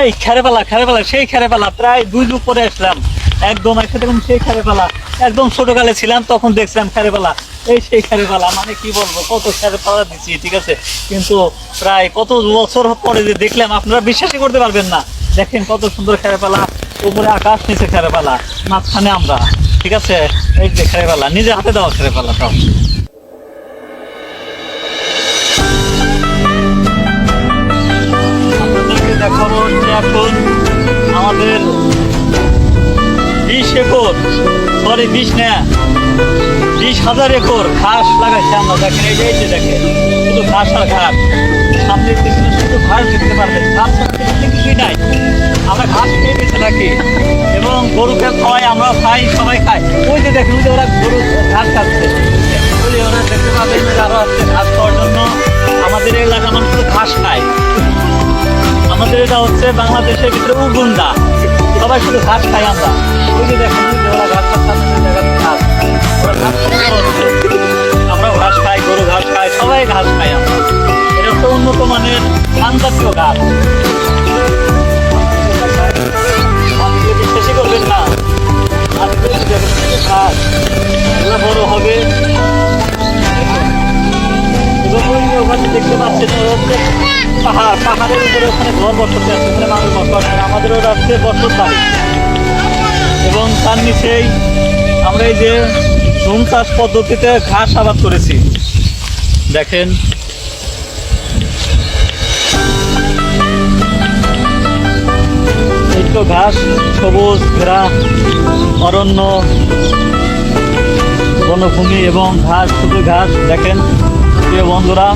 এই খেরেপালা খেরেপালা সেই খেরেপালা প্রায় দুই যুগ পরে আসলাম। একদম একসাথে সেই খেরেপালা একদম ছোটকালে ছিলাম, তখন দেখছিলাম খেরেপালা এই সেই খেরেপালা মানে কি বলব, কত খেরেপালা দিচ্ছি ঠিক আছে? কিন্তু প্রায় কত বছর পরে যে দেখলাম, আপনারা বিশ্বাসই করতে পারবেন না। দেখেন কত সুন্দর খেরেপালা উপরে আকাশ, নিচে খেরেপালা মাঝখানে আমরা, ঠিক আছে? এই যে খেরেপালা নিজে হাতে দেওয়া খেরেপালা সব। একর। সরি, বিশ না। বিশ হাজার একর ঘাস লাগাইছে আমরা। দেখেন, এই যে দেখেন, শুধু ঘাস আর ঘাস। সামনে পিছনে শুধু ঘাস দেখতে পারবেন। ঘাস কিছুই নাই। আমরা ঘাস খেয়ে বেঁচে থাকি। এবং গরুকে খাওয়াই, আমরা খাই, সবাই খাই। ওই যে দেখুন যে ওরা গরু ঘাস খাচ্ছে। যে ওরা দেখতে পাবেন যে আরও আছে ঘাস খাওয়ার জন্য। আমাদের এই এলাকার মানুষ ঘাস খায়। আমাদের এটা হচ্ছে বাংলাদেশের ভিতরে উগুন্ডা। সবাই শুধু ঘাস খাই আমরা। ওই যে দেখেন ওরা ঘাস আমাদের ঘাস খাই, গরু ঘাস খাই সবাই ঘাস খাই আমরা। এটা তো উন্নত মানের ধানজাতীয় ঘাস। দেখতে পাচ্ছেন পাহাড়। পাহাড়ের উপরে ওখানে ঘর বসতে আছে ওখানে মানুষ বসবাস করে। আমাদের ওরা হচ্ছে বসত বাড়ি। এবং তার নিচেই আমরা এই যে ঝুম চাষ পদ্ধতিতে ঘাস আবাদ করেছি। দেখেন। ঘাস, সবুজ, ঘেরা, অরণ্য, বনভূমি এবং ঘাস, শুধু ঘাস। দেখেন, প্রিয় বন্ধুরা